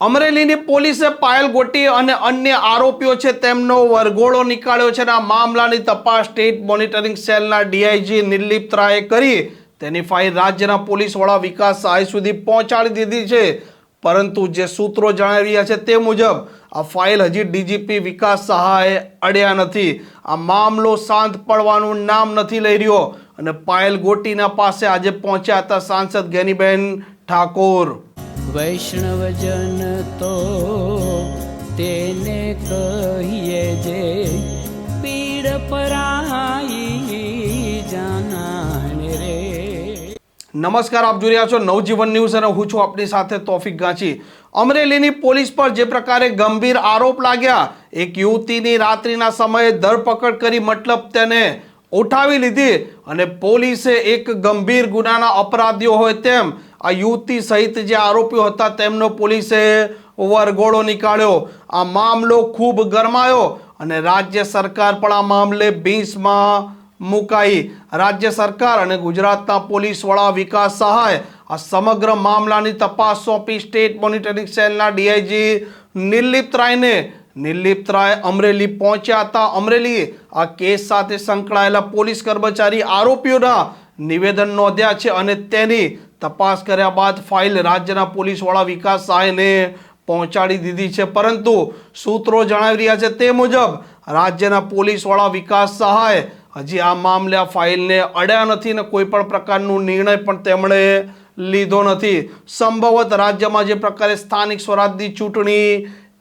અમરેલીની પોલીસે પાયલ ગોટી અને અન્ય આરોપીઓ છે તેમનો વરઘોડો નીકાળ્યો છે અને આ મામલાની તપાસ સ્ટેટ મોનિટરિંગ સેલના ડીઆઈજી નિર્લિપ્ત રાયે કરી. તેની ફાઇલ રાજ્યના પોલીસ વડા વિકાસ સહાય સુધી પહોંચાડી દીધી છે. પરંતુ જે સૂત્રો જણાવી રહ્યા છે તે મુજબ, આ ફાઇલ હજી ડીજીપી વિકાસ સહાયે અડ્યા નથી. આ મામલો શાંત પડવાનું નામ નથી લઈ રહ્યો અને પાયલ ગોટીના પાસે આજે પહોંચ્યા હતા સાંસદ ગેનીબેન ઠાકોર. વૈષ્ણવજન તો તેને કહીએ જે પીડ પરાઈ જાનાને રે. નમસ્કાર, આપ જોઈ રહ્યા છો નવજીવન ન્યૂઝ અને હું છું આપની સાથે તોફિક ગાંચી. અમરેલીની પોલીસ પર જે પ્રકારે ગંભીર આરોપ લાગ્યા, એક યુવતીની રાત્રિના સમયે ધરપકડ કરી મતલબ તેને ઉઠાવી લીધી અને પોલીસે એક ગંભીર ગુનાના અપરાધીઓ હોય તેમ આ યુવતી સહિત જે આરોપીઓ હતા તેમનો પોલીસે વરઘોડો નીકાળ્યો. આ મામલો ખૂબ ગરમાયો અને રાજ્ય સરકાર પણ આ મામલે બીસમાં મુકાઈ. રાજ્ય સરકાર અને ગુજરાતના પોલીસ વડા વિકાસ સહાય, આ સમગ્ર મામલાની તપાસ સોંપી સ્ટેટ મોનિટરિંગ સેલના ડીઆઈજી નિર્લિપ્ત રાયને. નિર્લિપ્ત રાય અમરેલી પહોંચ્યા હતા. અમરેલી આ કેસ સાથે સંકળાયેલા પોલીસ કર્મચારી આરોપીઓના નિવેદન નોંધ્યા છે અને તેની તપાસ કર્યા બાદ ફાઇલ રાજ્યના પોલીસવાળા વિકાસ સહાયને પહોંચાડી દીધી છે. પરંતુ સૂત્રો જણાવી રહ્યા છે તે મુજબ, રાજ્યના પોલીસવાળા વિકાસ સહાય હજી આ મામલે આ ફાઇલને અડ્યા નથી ને કોઈ પણ પ્રકારનું નિર્ણય પણ તેમણે લીધો નથી. સંભવત રાજ્યમાં જે પ્રકારે સ્થાનિક સ્વરાજની ચૂંટણી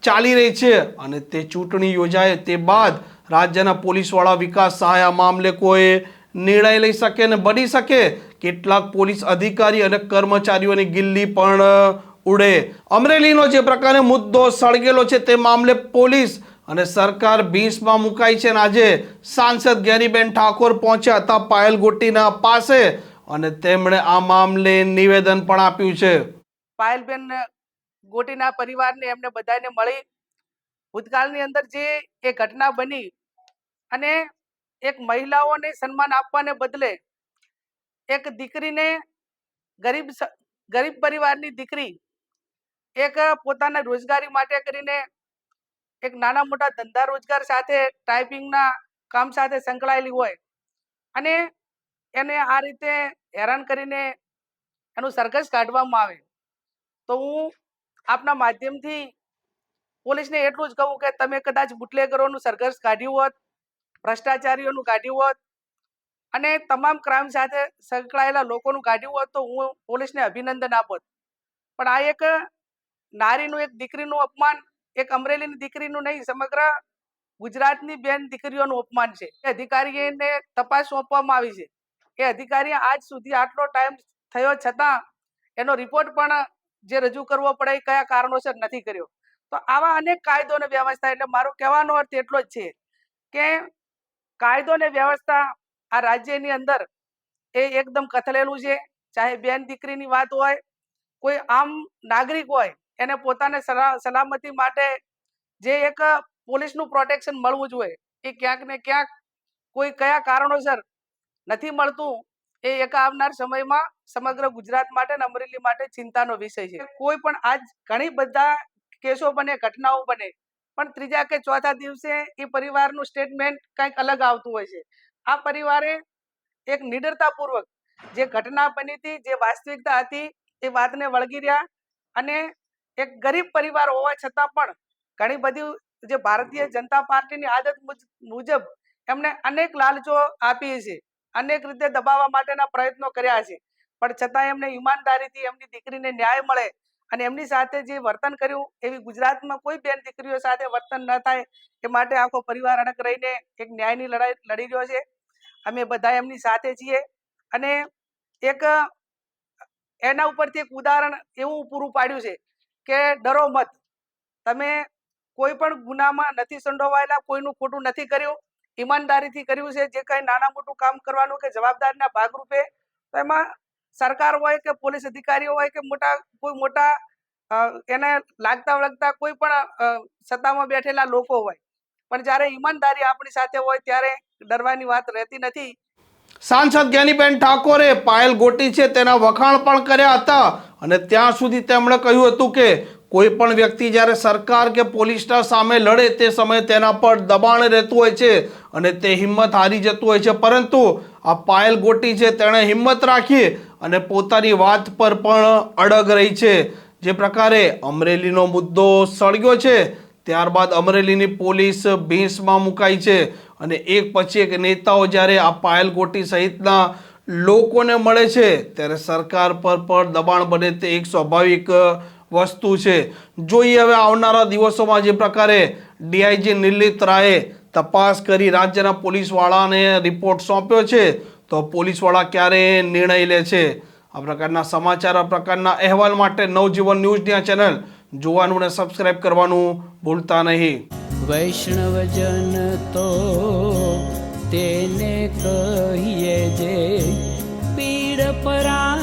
ચાલી રહી છે અને તે ચૂંટણી યોજાય તે બાદ રાજ્યના પોલીસવાળા વિકાસ સહાય આ મામલે કોઈ નિર્ણય લઈ શકે અને બની શકે. કેટલાક પોલીસ અધિકારી અને કર્મચારીઓની ગિલ્લી પણ ઉડે. અમરેલીનો જે પ્રકારે મુદ્દો સળગેલો છે તે મામલે પોલીસ અને સરકાર ભીંસમાં મુકાઈ છે અને આજે સાંસદ ગેરીબેન ઠાકોર પહોંચ્યા હતા પાયલ ગોટીના પાસે અને તેમણે આ મામલે નિવેદન પણ આપ્યું છે. પાયલબેન ગોટીના પરિવારને એમને બધાને મળી. ભૂતકાળની અંદર જે એ ઘટના બની અને એક મહિલાઓને સન્માન આપવાને બદલે એક દીકરીને ગરીબ ગરીબ પરિવારની દીકરી એક પોતાના રોજગારી માટે કરીને એક નાના મોટા ધંધા રોજગાર સાથે ટાઈપિંગના કામ સાથે સંકળાયેલી હોય અને એને આ રીતે હેરાન કરીને એનું સરઘસ કાઢવામાં આવે. તો હું આપના માધ્યમથી પોલીસને એટલું જ કહું કે તમે કદાચ બુટલેગરોનું સરઘસ કાઢ્યું હોત ભ્રષ્ટાચારીઓનું કાઢ્યું હોત અને તમામ ક્રાઇમ સાથે સંકળાયેલા લોકોનું કાઢ્યું હોત તો હું પોલીસને અભિનંદન આપત પણ આ એક નારીનું એક દીકરીનું અપમાન, એક અમરેલીની દીકરીનું નહીં, સમગ્ર ગુજરાતની બેન દીકરીઓનું અપમાન છે. એ અધિકારીને તપાસ સોંપવામાં આવી છે. એ અધિકારી આજ સુધી આટલો ટાઈમ થયો છતાં એનો રિપોર્ટ પણ જે રજૂ કરવો પડે એ કયા કારણોસર નથી કર્યો. તો આવા અનેક કાયદો અને વ્યવસ્થા, એટલે મારો કહેવાનો અર્થ એટલો જ છે કે કાયદો ને વ્યવસ્થા આ રાજ્યની અંદર એ એકદમ કથલેલું છે. ચાહે બેન દીકરીની વાત હોય, કોઈ આમ નાગરિક હોય, એને પોતાને સલામતી માટે જે એક પોલીસનું પ્રોટેક્શન મળવું જોઈએ, એ ક્યાંક ને ક્યાંક કોઈ કયા કારણોસર નથી મળતું, એ એક આવનાર સમયમાં સમગ્ર ગુજરાત માટે અને અમરેલી માટે ચિંતાનો વિષય છે. કોઈ પણ આજ ઘણી બધા કેસો બને, ઘટનાઓ બને પણ ત્રીજા કે ચોથા દિવસે એ પરિવારનું સ્ટેટમેન્ટ કંઈક અલગ આવતું હોય છે. આ પરિવારે એક નિડરતાપૂર્વક જે ઘટના બની હતી, જે વાસ્તવિકતા હતી, એ વાતને વળગી રહ્યા અને એક ગરીબ પરિવાર હોવા છતાં પણ ઘણી બધી જે ભારતીય જનતા પાર્ટીની આદત મુજ- મુજબ એમને અનેક લાલચો આપી છે. અનેક રીતે દબાવવા માટેના પ્રયત્નો કર્યા છે. પણ છતાં એમને ઈમાનદારીથી એમની દીકરીને ન્યાય મળે અને એમની સાથે જે વર્તન કર્યું, એવી ગુજરાતમાં કોઈ બેન દીકરીઓ સાથે વર્તન ન થાય એ માટે આખો પરિવાર અડક રહીને એક ન્યાયની લડાઈ લડી રહ્યો છે. અમે બધા એમની સાથે છીએ અને એક, એના ઉપરથી એક ઉદાહરણ એવું પૂરું પાડ્યું છે કે ડરો મત. તમે કોઈ પણ ગુનામાં નથી સંડોવાયેલા, કોઈનું ખોટું નથી કર્યું. ઈમાનદારીથી કર્યું છે. જે કંઈ નાના મોટું કામ કરવાનું કે જવાબદારીના ભાગરૂપે, તો એમાં સરકાર હોય કે પોલીસ અધિકારીઓ હોય કે મોટા, કોઈ મોટા એને લાગતા વળગતા કોઈ પણ સત્તામાં બેઠેલા લોકો હોય. પણ જ્યારે ઈમાનદારી આપણી સાથે હોય ત્યારે ડરવાની વાત રહેતી નથી. સાંસદ જ્ઞાનીબેન ઠાકોરે પાયલ ગોટી છે તેના વખાણ પણ કર્યા હતા અને ત્યાં સુધી તેમણે કહ્યું હતું કે કોઈ પણ વ્યક્તિ જ્યારે સરકાર કે પોલીસના સામે લડે તે સમયે તેના પર દબાણ રહેતું હોય છે અને તે હિંમત હારી જતું હોય છે. પરંતુ આ પાયલ ગોટી છે, તેણે હિંમત રાખી અને પોતાની વાત પર પણ અડગ રહી છે. જે પ્રકારે અમરેલીનો મુદ્દો સળગ્યો છે, ત્યારબાદ અમરેલીની પોલીસ ભીંસમાં મુકાઈ છે અને એક પછી એક નેતાઓ જ્યારે આ પાયલ ગોટી સહિતના લોકોને મળે છે, ત્યારે સરકાર પર પણ દબાણ બને તે એક સ્વાભાવિક વસ્તુ છે. જોઈએ હવે આવનારા દિવસોમાં જે પ્રકારે ડીઆઈજી નિર્લિત રાયે તપાસ કરી રાજ્યના પોલીસવાળાને રિપોર્ટ સોંપ્યો છે. તો પોલીસવાળા ક્યારે નિર્ણય લે છે? આ પ્રકારના સમાચાર, આ પ્રકારના અહેવાલ માટે નવજીવન ન્યૂઝની આ ચેનલ જોવાનું અને સબસ્ક્રાઇબ કરવાનું ભૂલતા નહીં. વૈષ્ણવજન તો તેને કહીએ જે પીડ પરા